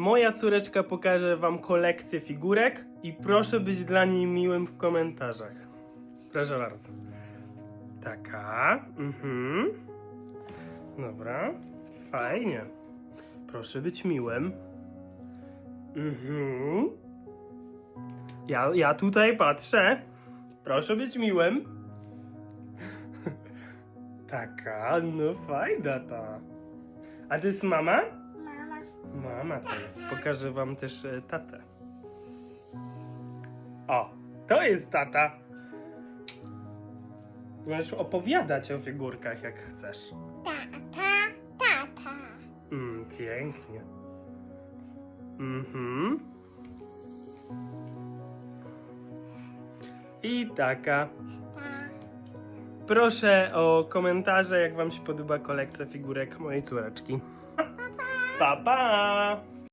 Moja córeczka pokaże wam kolekcję figurek i proszę być dla niej miłym w komentarzach. Proszę bardzo. Taka. Mhm. Dobra. Fajnie. Proszę być miłym. Mhm. Ja, ja tutaj patrzę. Proszę być miłym. Taka, no fajna ta. A to jest mama? Mama. To jest. Pokażę wam też e, tatę. O, to jest tata. Możesz opowiadać o figurkach jak chcesz. Tata. Tata. Mm, pięknie. Mhm. I taka. Ta. Proszę o komentarze, jak wam się podoba kolekcja figurek mojej córeczki. 咋办啊。